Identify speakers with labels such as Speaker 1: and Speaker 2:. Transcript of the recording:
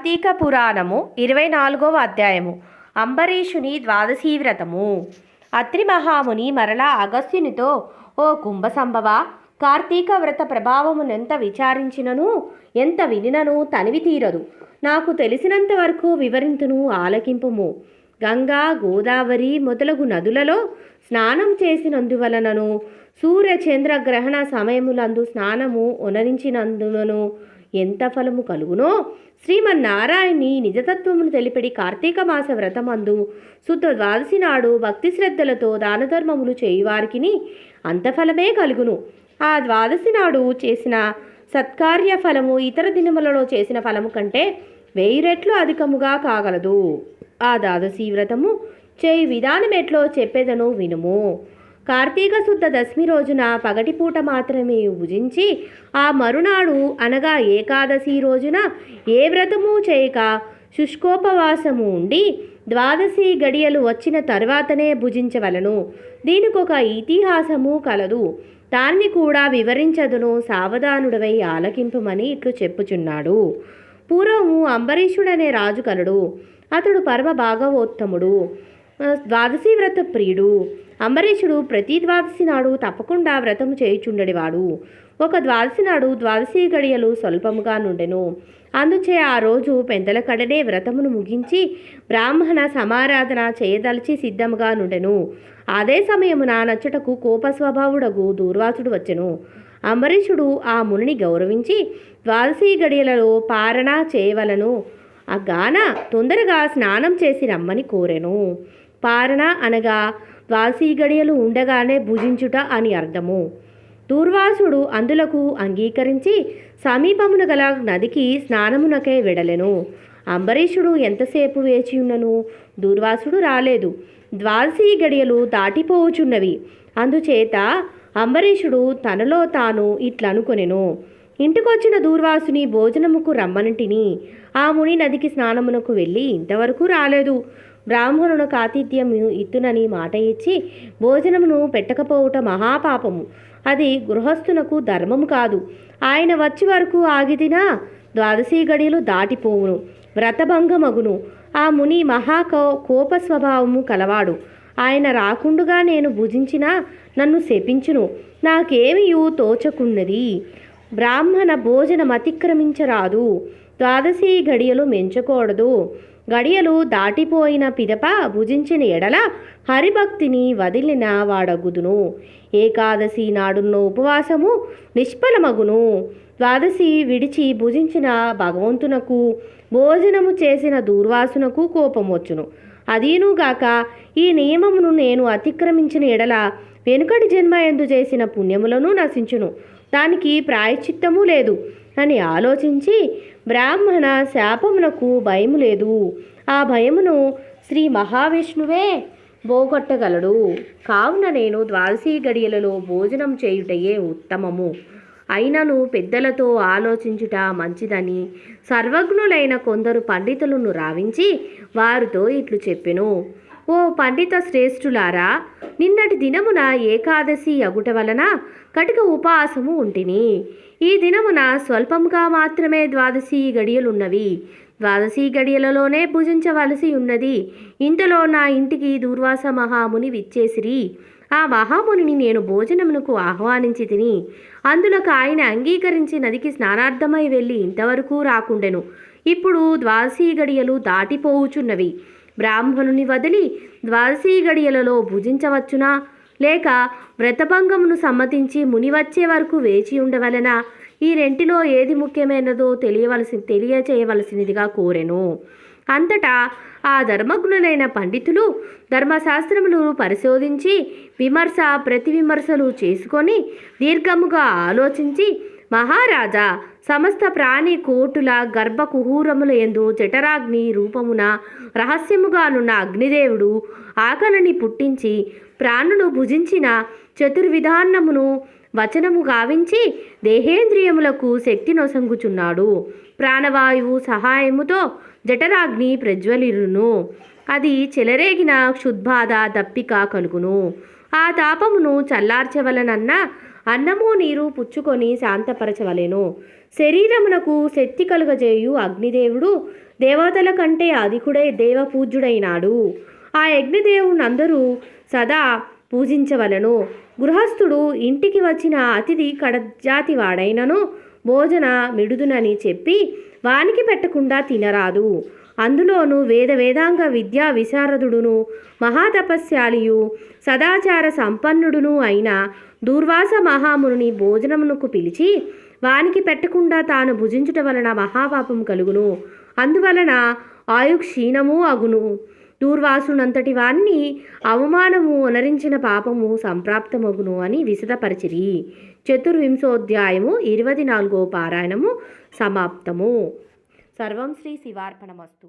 Speaker 1: కార్తీక పురాణము ఇరవై నాలుగవ అధ్యాయము. అంబరీషుని ద్వాదశీ వ్రతము. అత్రి మహాముని మరలా అగస్త్యునితో ఓ కుంభ సంభవ కార్తీక వ్రత ప్రభావమునెంత విచారించినను? ఎంత వినినను తనివి తీరదు. నాకు తెలిసినంత వరకు వివరింతును ఆలకింపుము. గంగా గోదావరి మొదలగు నదులలో స్నానం చేసినందువలనను సూర్యచంద్రగ్రహణ గ్రహణ సమయములందు స్నానము ఉనరించినందునను ఎంత ఫలము కలుగునో? శ్రీమన్నారాయణి నిజతత్వమును తెలిపిడి కార్తీక మాస వ్రతమందు శుద్ధ ద్వాదశి నాడు భక్తి శ్రద్ధలతో దానధర్మములు చేయువారికి అంత ఫలమే కలుగును. ఆ ద్వాదశి నాడు చేసిన సత్కార్య ఫలము ఇతర దినములలో చేసిన ఫలము కంటే వెయ్యి రెట్లు అధికముగా కాగలదు. ఆ ద్వాదశి వ్రతము చేయి విధానం ఎట్లో చెప్పేదను వినుము. కార్తీక శుద్ధ దశమి రోజున పగటిపూట మాత్రమే భుజించి ఆ మరునాడు అనగా ఏకాదశి రోజున ఏ వ్రతము చేయక శుష్కోపవాసము ఉండి ద్వాదశి గడియలు వచ్చిన తర్వాతనే భుజించవలను. దీనికొక ఇతిహాసము కలదు. దాన్ని కూడా వివరించదును సావధానుడవై ఆలకింపమని ఇట్లు చెప్పుచున్నాడు. పూర్వము అంబరీషుడనే రాజు కలడు. అతడు పరమ భాగవోత్తముడు. ద్వాదశీ వ్రత ప్రియుడు. అంబరీషుడు ప్రతి ద్వాదశి నాడు తప్పకుండా వ్రతము చేయుచుండెడివాడు. ఒక ద్వాదశి నాడు ద్వాదశి గడియలు స్వల్పముగా నుండెను. అందుచే ఆ రోజు పెందల కడనే వ్రతమును ముగించి బ్రాహ్మణ సమారాధన చేయదలిచి సిద్ధముగా నుండెను. అదే సమయమున నచ్చటకు కోప స్వభావుడగు దూర్వాసుడు వచ్చెను. అంబరీషుడు ఆ మునిని గౌరవించి ద్వాదశి గడియలలో పారణ చేయవలను. ఆ గాన తొందరగా స్నానం చేసి రమ్మని కోరెను. పారణ అనగా ద్వాదశి గడియలు ఉండగానే భుజించుట అని అర్థము. దూర్వాసుడు అందులకు అంగీకరించి సమీపమున గల నదికి స్నానమునకే వెడలెను. అంబరీషుడు ఎంతసేపు వేచి ఉన్నను దూర్వాసుడు రాలేదు. ద్వాదశి గడియలు దాటిపోవుచున్నవి. అందుచేత అంబరీషుడు తనలో తాను ఇట్లనుకొనెను. ఇంటికొచ్చిన దూర్వాసుని భోజనముకు రమ్మనంటిని. ఆ ముని నదికి స్నానమునకు వెళ్ళి ఇంతవరకు రాలేదు. బ్రాహ్మణునకు ఆతిథ్యము ఇత్తునని మాట ఇచ్చి భోజనమును పెట్టకపోవుట మహాపాపము. అది గృహస్థునకు ధర్మము కాదు. ఆయన వచ్చి వరకు ఆగిదినా ద్వాదశి గడియలు దాటిపోవును. వ్రతభంగమగును. ఆ ముని మహాకో కోప స్వభావము కలవాడు. ఆయన రాకుండుగా నేను భుజించినా నన్ను శపించును. నాకేమియూ తోచకున్నది? బ్రాహ్మణ భోజనం అతిక్రమించరాదు. ద్వాదశి గడియలు మెంచకూడదు. గడియలు దాటిపోయిన పిదప భుజించిన ఎడల హరిభక్తిని వదిలిన వాడగుదును. ఏకాదశి నాడున్న ఉపవాసము నిష్ఫలమగును. ద్వాదశి విడిచి భుజించిన భగవంతునకు భోజనము చేసిన దూర్వాసునకు కోపమొచ్చును. అదీనుగాక ఈ నియమమును నేను అతిక్రమించిన ఎడల వెనుకటి జన్మ ఎందు చేసిన పుణ్యములను నశించును. దానికి ప్రాయశ్చిత్తము లేదు. అని ఆలోచించి బ్రాహ్మణ శాపమునకు భయము లేదు. ఆ భయమును శ్రీ మహావిష్ణువే పోగొట్టగలడు కావున నేను ద్వాదశీ గడియలలో భోజనం చేయుటయే ఉత్తమము. అయినను పెద్దలతో ఆలోచించుట మంచిదని సర్వజ్ఞులైన కొందరు పండితులను రావించి వారితో ఇట్లు చెప్పెను. ఓ పండిత శ్రేష్ఠులారా నిన్నటి దినమున ఏకాదశి అగుట వలన కటిక ఉపవాసము ఉంటిని. ఈ దినమున స్వల్పముగా మాత్రమే ద్వాదశి గడియలున్నవి. ద్వాదశి గడియలలోనే పూజించవలసి ఉన్నది. ఇంతలో నా ఇంటికి దూర్వాస మహాముని విచ్చేసిరి. ఆ మహామునిని నేను భోజనమునకు ఆహ్వానించి తిని అందులోకి ఆయన అంగీకరించి నదికి స్నానార్థమై వెళ్ళి ఇంతవరకు రాకుండెను. ఇప్పుడు ద్వాదశి గడియలు దాటిపోవుచున్నవి. బ్రాహ్మణుని వదిలి ద్వాదశీ గడియలలో భుజించవచ్చునా? లేక వ్రతభంగమును సమ్మతించి ముని వచ్చే వరకు వేచి ఉండవలన? ఈ రెంటిలో ఏది ముఖ్యమైనదో తెలియవలసి తెలియచేయవలసినదిగా కోరెను. అంతటా ఆ ధర్మజ్ఞులైన పండితులు ధర్మశాస్త్రములు పరిశోధించి విమర్శ ప్రతి విమర్శలు చేసుకొని దీర్ఘముగా ఆలోచించి మహారాజా సమస్త ప్రాణి కోటుల గర్భ కుహూరముల ఎందు జఠరాగ్ని రూపమున రహస్యముగానున్న అగ్నిదేవుడు ఆకలిని పుట్టించి ప్రాణులు భుజించిన చతుర్విధాన్నమును వచనము గావించి దేహేంద్రియములకు శక్తి నొసంగుచున్నాడు. ప్రాణవాయువు సహాయముతో జఠరాగ్ని ప్రజ్వలిరును. అది చెలరేగిన క్షుద్బాధ దప్పిక కలుగును. ఆ తాపమును చల్లార్చవలనన్నా అన్నము నీరు పుచ్చుకొని శాంతపరచవలెను. శరీరమునకు శక్తి కలుగజేయు అగ్నిదేవుడు దేవతల కంటే అధికుడై దేవపూజ్యుడైనాడు. ఆ యజ్ఞదేవునందరూ సదా పూజించవలను. గృహస్థుడు ఇంటికి వచ్చిన అతిథి కడజాతి వాడైనను భోజన మిడుదునని చెప్పి వానికి పెట్టకుండా తినరాదు. అందులోను వేద వేదాంగ విద్యా విశారదుడును మహాతపస్యాలియు సదాచార సంపన్నుడును అయిన దూర్వాస మహాముని భోజనమునకు పిలిచి వానికి పెట్టకుండా తాను భుజించుట వలన మహాపాపం కలుగును. అందువలన ఆయు క్షీణము అగును. దూర్వాసునంతటి వాణ్ణి అవమానము అనరించిన పాపము సంప్రాప్తమగును అని విశదపరిచిరి. చతుర్వింశోధ్యాయము ఇరవై నాలుగో పారాయణము సమాప్తము. સર્વમ શ્રી શિવાર્પણમસ્તુ